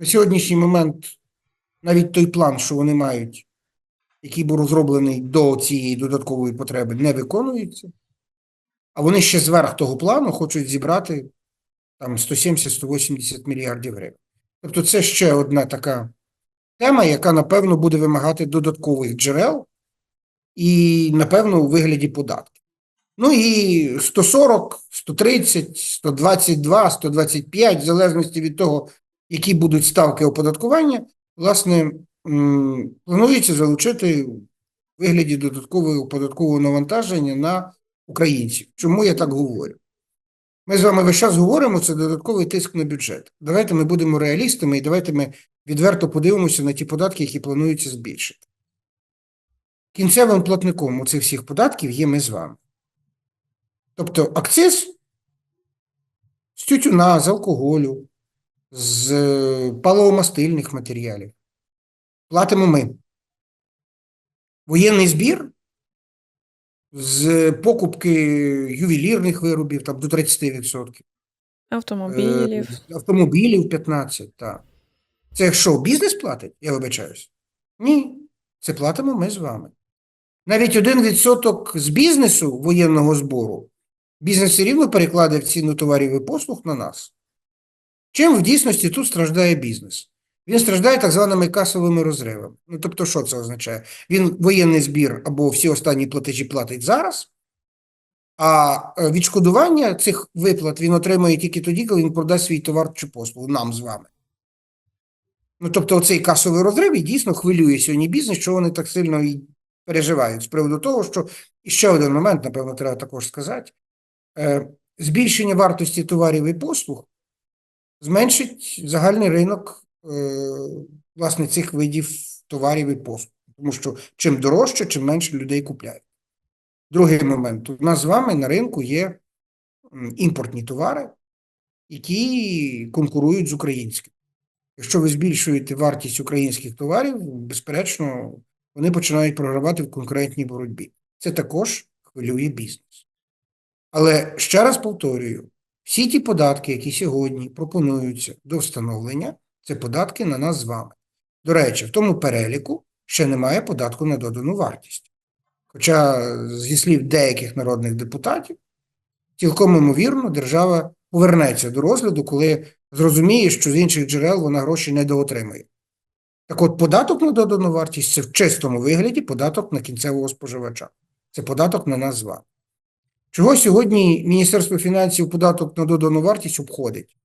На сьогоднішній момент навіть той план, що вони мають, який був розроблений до цієї додаткової потреби, не виконується. А вони ще зверх того плану хочуть зібрати там 170-180 мільярдів гривень. Тобто це ще одна така тема, яка, напевно, буде вимагати додаткових джерел і, напевно, у вигляді податків. Ну і 140, 130, 122, 125, в залежності від того, які будуть ставки оподаткування, власне, планується залучити в вигляді додаткового податкового навантаження на українців. Чому я так говорю? Ми з вами весь час говоримо, це додатковий тиск на бюджет. Давайте ми будемо реалістами і давайте ми відверто подивимося на ті податки, які планується збільшити. Кінцевим платником у цих всіх податків є ми з вами. Тобто акциз з тютюна, з алкоголю, з е, паливомастильних матеріалів. Платимо ми. Воєнний збір з покупки ювелірних виробів там, до 30%. Автомобілів. Е, Автомобілів 15, так. Це що, бізнес платить? Я вибачаюсь. Ні, це платимо ми з вами. Навіть 1% з бізнесу воєнного збору бізнес все рівно перекладе в ціну товарів і послуг на нас. Чим в дійсності тут страждає бізнес? Він страждає так званими касовими розривами. Ну, тобто, що це означає? Він воєнний збір або всі останні платежі платить зараз, а е, відшкодування цих виплат він отримує тільки тоді, коли він продасть свій товар чи послугу нам з вами. Ну, тобто, оцей касовий розрив і дійсно хвилює сьогодні бізнес, що вони так сильно і переживають з приводу того, що і ще один момент, напевно, треба також сказати: Е, збільшення вартості товарів і послуг зменшить загальний ринок е, власне цих видів товарів і послуг. Тому що чим дорожче, чим менше людей купляють. Другий момент. У нас з вами на ринку є імпортні товари, які конкурують з українськими. Якщо ви збільшуєте вартість українських товарів, безперечно, вони починають програвати в конкурентній боротьбі. Це також хвилює бізнес. Але ще раз повторюю: всі ті податки, які сьогодні пропонуються до встановлення, це податки на нас з вами. До речі, в тому переліку ще немає податку на додану вартість. Хоча, зі слів деяких народних депутатів, цілком ймовірно, держава повернеться до розгляду, коли зрозуміє, що з інших джерел вона гроші не доотримує. Так от, податок на додану вартість це в чистому вигляді податок на кінцевого споживача. Це податок на нас з вами. Чого сьогодні Міністерство фінансів податок на додану вартість обходить?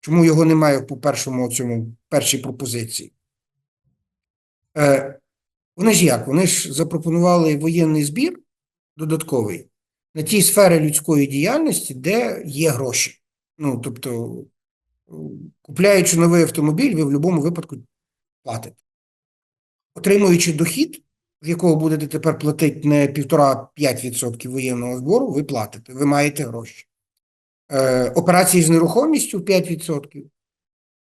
Чому його немає по першому цьому першій пропозиції? Е, вони ж як? Вони ж запропонували воєнний збір додатковий на ті сфери людської діяльності, де є гроші. Ну, тобто, купляючи новий автомобіль, ви в будь-якому випадку платите. Отримуючи дохід, з якого будете тепер платити не 1,5-5% воєнного збору, ви платите, ви маєте гроші. Е, операції з нерухомістю 5%,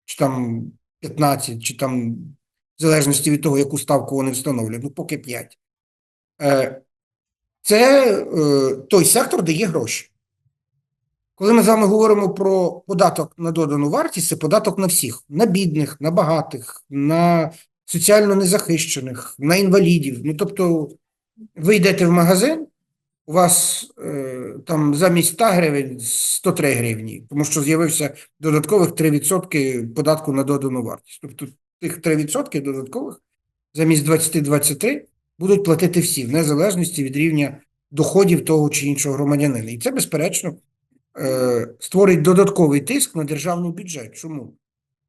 чи там 15%, чи там, в залежності від того, яку ставку вони встановлюють, ну поки 5%. Е, це е, той сектор, де є гроші. Коли ми з вами говоримо про податок на додану вартість, це податок на всіх: на бідних, на багатих, на соціально незахищених, на інвалідів. Ну, тобто, ви йдете в магазин, у вас е, там замість 100 гривень 103 гривні, тому що з'явився додаткових 3% податку на додану вартість. Тобто тих 3% додаткових замість 20-23 будуть платити всі, в незалежності від рівня доходів того чи іншого громадянина. І це, безперечно, е, створить додатковий тиск на державний бюджет. Чому?